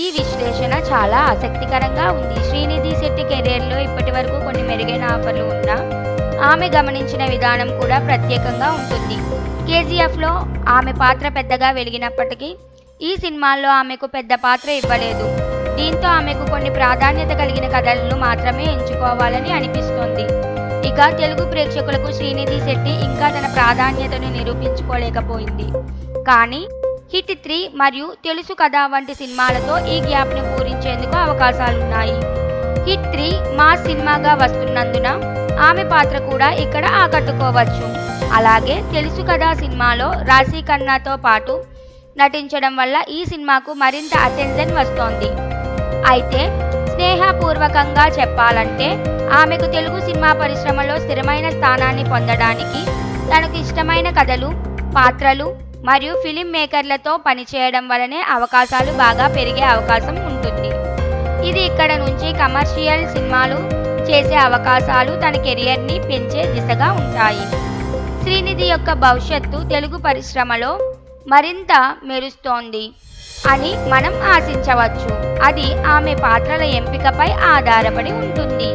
ఈ విశ్లేషణ చాలా ఆసక్తికరంగా ఉంది. శ్రీనిధి శెట్టి కెరీర్లో ఇప్పటి వరకు కొన్ని మెరుగైన ఆఫర్లు ఉన్నా ఆమె గమనించిన విధానం కూడా ప్రత్యేకంగా ఉంటుంది. కేజీఎఫ్లో ఆమె పాత్ర పెద్దగా వెలిగినప్పటికీ ఈ సినిమాల్లో ఆమెకు పెద్ద పాత్ర ఇవ్వలేదు. దీంతో ఆమెకు కొన్ని ప్రాధాన్యత కలిగిన కథలను మాత్రమే ఎంచుకోవాలని అనిపిస్తోంది. ఇక తెలుగు ప్రేక్షకులకు శ్రీనిధి శెట్టి ఇంకా తన ప్రాధాన్యతను నిరూపించుకోలేకపోయింది. కానీ హిట్ త్రీ మరియు తెలుసు కదా వంటి సినిమాలతో ఈ గ్యాప్ను పూరించేందుకు అవకాశాలున్నాయి. హిట్ త్రీ మా సినిమాగా వస్తున్నందున ఆమె పాత్ర కూడా ఇక్కడ ఆకట్టుకోవచ్చు. అలాగే తెలుసు కదా సినిమాలో రాశి ఖన్నాతో పాటు నటించడం వల్ల ఈ సినిమాకు మరింత అటెన్షన్ వస్తోంది. అయితే స్నేహపూర్వకంగా చెప్పాలంటే ఆమెకు తెలుగు సినిమా పరిశ్రమలో స్థిరమైన స్థానాన్ని పొందడానికి తనకు ఇష్టమైన కథలు పాత్రలు మరియు ఫిలిం మేకర్లతో పనిచేయడం వలనే అవకాశాలు బాగా పెరిగే అవకాశం ఉంటుంది. ఇది ఇక్కడ నుంచి కమర్షియల్ సినిమాలు చేసే అవకాశాలు తన కెరియర్ని పెంచే దిశగా ఉంటాయి. శ్రీనిధి యొక్క భవిష్యత్తు తెలుగు పరిశ్రమలో మరింత మెరుస్తోంది అని మనం ఆశించవచ్చు. అది ఆమె పాత్రల ఎంపికపై ఆధారపడి ఉంటుంది.